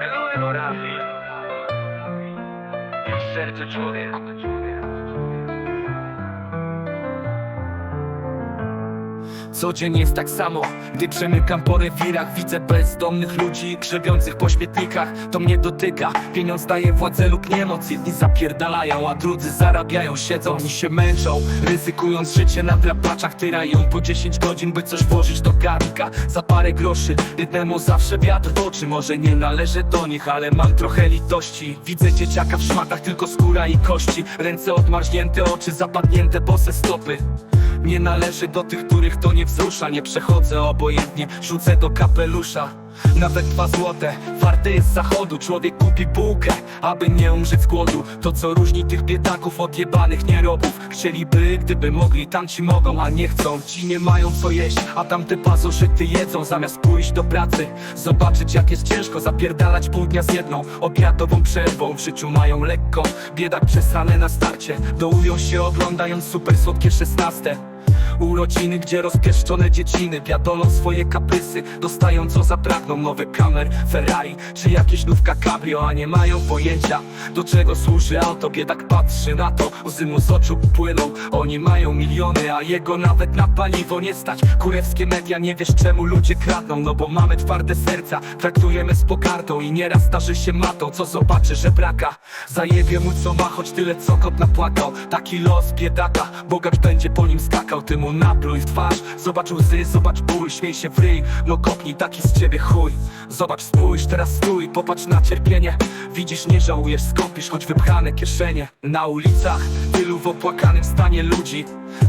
Elo, elo, Rafi. Jest serce Co dzień jest tak samo, gdy przemykam po rewirach. Widzę bezdomnych ludzi grzebiących po śmietnikach To mnie dotyka, pieniądz daje władzę lub niemoc. Jedni zapierdalają, a drudzy zarabiają Siedzą. I się męczą, ryzykując życie na drapaczach. Tyrają po 10 godzin, by coś włożyć do garnka. Za parę groszy, jednemu zawsze wiatr w oczy. Może nie należę do nich, ale mam trochę litości. Widzę dzieciaka w szmatach, tylko skóra i kości. Ręce odmarznięte, oczy zapadnięte, bose stopy nie należy do tych, których to nie wzrusza. Nie przechodzę obojętnie, rzucę do kapelusza. Nawet dwa złote, warte jest zachodu. Człowiek kupi bułkę, aby nie umrzeć z głodu. To co różni tych biedaków od jebanych nierobów. Chcieliby, gdyby mogli, tamci mogą, a nie chcą. Ci nie mają co jeść, a tamte pasożyty jedzą. Zamiast pójść do pracy, zobaczyć jak jest ciężko Zapierdalać pół dnia z jedną, obiadową przerwą. W życiu mają lekko, biedak przesrane na starcie. Dołują się oglądając super słodkie szesnaste Urodziny, gdzie rozpieszczone dzieciny Wiadolą swoje kaprysy Dostają co zapragną Nowy kamer, Ferrari Czy jakieś nówka cabrio A nie mają pojęcia Do czego służy auto Biedak patrzy na to Łzy mu z oczu płyną Oni mają miliony A jego nawet na paliwo nie stać. Kurewskie media Nie wiesz czemu ludzie kradną No bo mamy twarde serca Traktujemy z pogardą I nieraz starzy się matą Co zobaczy, że braka. Zajebie mu co ma Choć tyle co kot napłakał. Taki los biedaka Bogacz będzie po nim skakał Ty mu napluj w twarz. Zobacz łzy, zobacz ból Śmiej się w ryj No kopnij taki z ciebie chuj. Zobacz, spójrz, teraz stój Popatrz na cierpienie. Widzisz, nie żałujesz, skąpisz Choć wypchane kieszenie. Na ulicach Tylu w opłakanym stanie ludzi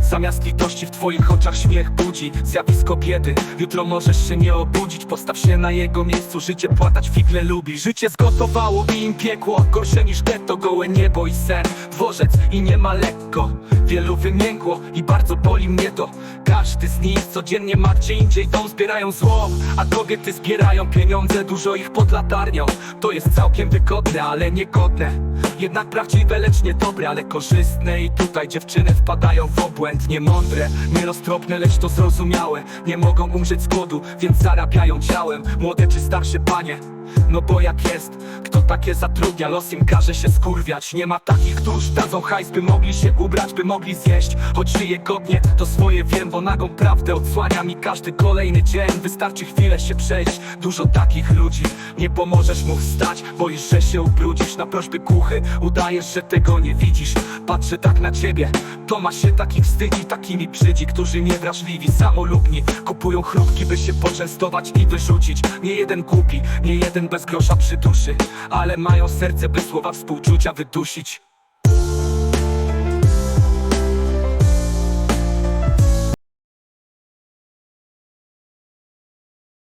Zamiast litości w twoich oczach śmiech budzi Zjawisko biedy. Jutro możesz się nie obudzić Postaw się na jego miejscu. Życie płatać figle lubi Życie zgotowało im piekło. Gorsze niż getto, gołe niebo i sen. Dworzec i nie ma lekko Wielu wymiękło i bardzo boli mnie to. Każdy z nich codziennie ma gdzie indziej dom Zbierają zło, a kobiety zbierają pieniądze Dużo ich pod latarnią. To jest całkiem wygodne, ale niegodne. Jednak prawdziwe, lecz niedobre, ale korzystne. I tutaj dziewczyny wpadają w obłęd Niemądre, nieroztropne, lecz to zrozumiałe. Nie mogą umrzeć z głodu, więc zarabiają ciałem. Młode czy starsze panie? No bo jak jest, kto takie zatrudnia, los im każe się skurwiać. Nie ma takich, którzy dadzą hajs, by mogli się ubrać, by mogli zjeść. Choć żyję godnie, to swoje wiem, bo nagą prawdę odsłania mi każdy kolejny dzień. Wystarczy chwilę się przejść, dużo takich ludzi. Nie pomożesz mu wstać, boisz, że się ubrudzisz. Na prośby głuchy, udajesz, że tego nie widzisz. Patrzę tak na ciebie, to ma się takich wstydzi Takimi brzydzi, którzy niewrażliwi, samolubni. Kupują chrupki, by się poczęstować i wyrzucić. Nie jeden głupi, nie jeden bez grosza przy duszy Ale mają serce, by słowa współczucia wydusić